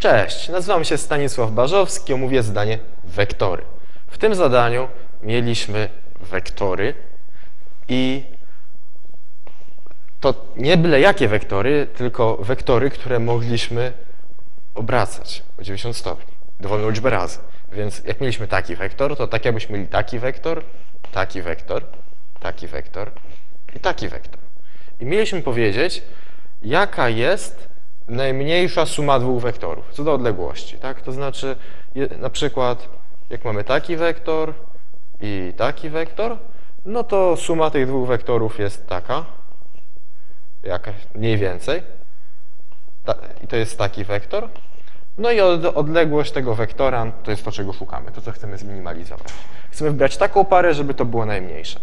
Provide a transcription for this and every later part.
Cześć, nazywam się Stanisław Barzowski, omówię zadanie wektory. W tym zadaniu mieliśmy wektory i to nie byle jakie wektory, tylko wektory, które mogliśmy obracać o 90 stopni, dowolną liczbę razy. Więc jak mieliśmy taki wektor, to tak jakbyśmy mieli taki wektor, taki wektor, taki wektor i taki wektor. I mieliśmy powiedzieć, jaka jest najmniejsza suma dwóch wektorów, co do odległości, tak? To znaczy, na przykład, jak mamy taki wektor i taki wektor, no to suma tych dwóch wektorów jest taka, jakaś mniej więcej, Ta, i to jest taki wektor. No i od, odległość tego wektora to jest to, czego szukamy, to, co chcemy zminimalizować. Chcemy wybrać taką parę, żeby to było najmniejsze.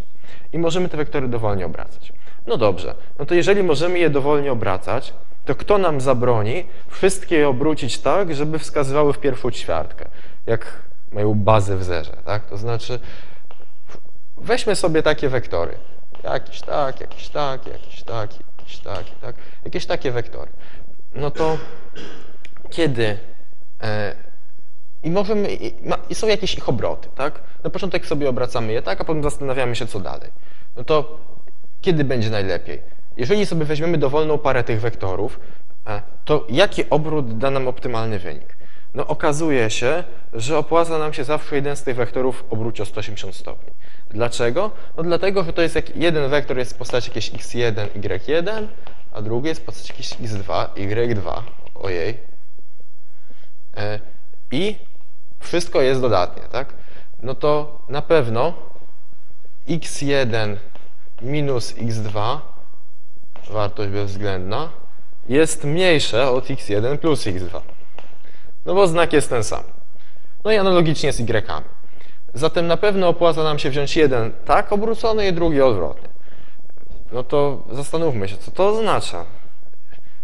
I możemy te wektory dowolnie obracać. No dobrze, no to jeżeli możemy je dowolnie obracać, to kto nam zabroni wszystkie obrócić tak, żeby wskazywały w pierwszą ćwiartkę, jak mają bazę w zerze, tak? To znaczy, weźmy sobie takie wektory. Jakiś tak, jakiś tak, jakiś tak, jakiś tak, tak, jakieś takie wektory. No to kiedy e, i możemy, i, ma, i są jakieś ich obroty, tak? Na początek sobie obracamy je tak, a potem zastanawiamy się, co dalej. No to kiedy będzie najlepiej? Jeżeli sobie weźmiemy dowolną parę tych wektorów, e, to jaki obrót da nam optymalny wynik? No okazuje się, że opłaca nam się zawsze jeden z tych wektorów obrócić o 180 stopni. Dlaczego? No dlatego, że to jest jak jeden wektor jest w postaci jakieś x1, y1, a drugi jest w postaci jakieś x2, y2. Ojej. E, I wszystko jest dodatnie, tak? No to na pewno x1 minus x2 wartość bezwzględna jest mniejsze od x1 plus x2. No bo znak jest ten sam. No i analogicznie z y. Zatem na pewno opłaca nam się wziąć jeden tak obrócony i drugi odwrotnie. No to zastanówmy się, co to oznacza.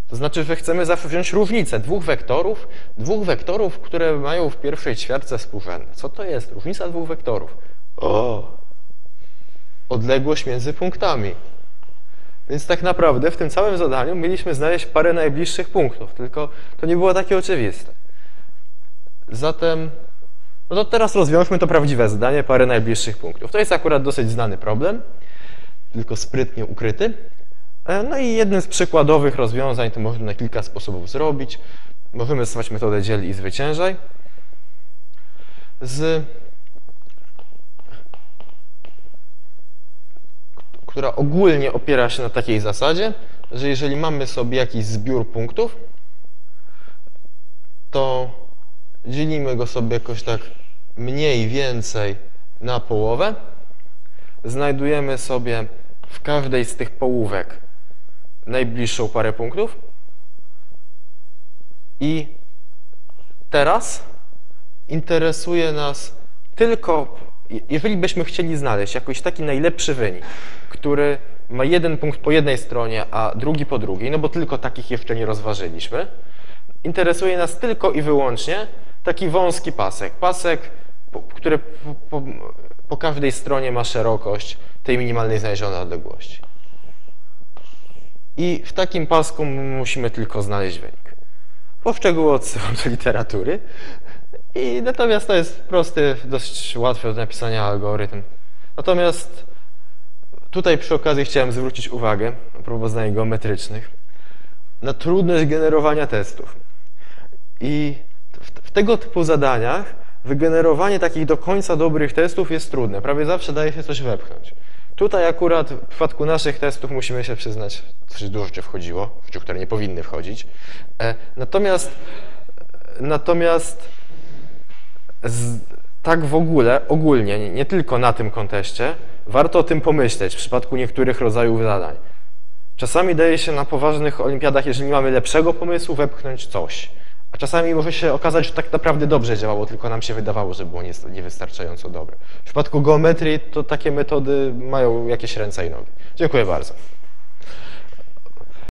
To znaczy, że chcemy zawsze wziąć różnicę dwóch wektorów, dwóch wektorów, które mają w pierwszej ćwiartce współrzędne. Co to jest? Różnica dwóch wektorów. O! Odległość między punktami. Więc tak naprawdę w tym całym zadaniu mieliśmy znaleźć parę najbliższych punktów, tylko to nie było takie oczywiste. Zatem, no to teraz rozwiążmy to prawdziwe zadanie, parę najbliższych punktów. To jest akurat dosyć znany problem, tylko sprytnie ukryty. E, no i jednym z przykładowych rozwiązań to możemy na kilka sposobów zrobić. Możemy stosować metodę dziel i zwyciężaj. Z która ogólnie opiera się na takiej zasadzie, że jeżeli mamy sobie jakiś zbiór punktów, to dzielimy go sobie jakoś tak mniej więcej na połowę. Znajdujemy sobie w każdej z tych połówek najbliższą parę punktów. I teraz interesuje nas tylko jeżeli byśmy chcieli znaleźć jakiś taki najlepszy wynik, który ma jeden punkt po jednej stronie, a drugi po drugiej, no bo tylko takich jeszcze nie rozważyliśmy, interesuje nas tylko i wyłącznie taki wąski pasek. Pasek, który po, po, po każdej stronie ma szerokość tej minimalnej znalezionej odległości. I w takim pasku musimy tylko znaleźć wynik. Po szczegóły odsyłam do literatury. I natomiast to jest prosty, dość łatwy do napisania algorytm. Natomiast tutaj przy okazji chciałem zwrócić uwagę, a propos zdań geometrycznych, na trudność generowania testów. I w, w tego typu zadaniach wygenerowanie takich do końca dobrych testów jest trudne. Prawie zawsze daje się coś wepchnąć. Tutaj akurat w przypadku naszych testów musimy się przyznać, coś dużo rzeczy wchodziło, rzeczy, które nie powinny wchodzić. E, natomiast, natomiast z, tak w ogóle, ogólnie, nie, nie tylko na tym konteście, warto o tym pomyśleć w przypadku niektórych rodzajów zadań. Czasami daje się na poważnych olimpiadach, jeżeli mamy lepszego pomysłu, wepchnąć coś. A czasami może się okazać, że tak naprawdę dobrze działało, tylko nam się wydawało, że było niewystarczająco dobre. W przypadku geometrii to takie metody mają jakieś ręce i nogi. Dziękuję bardzo.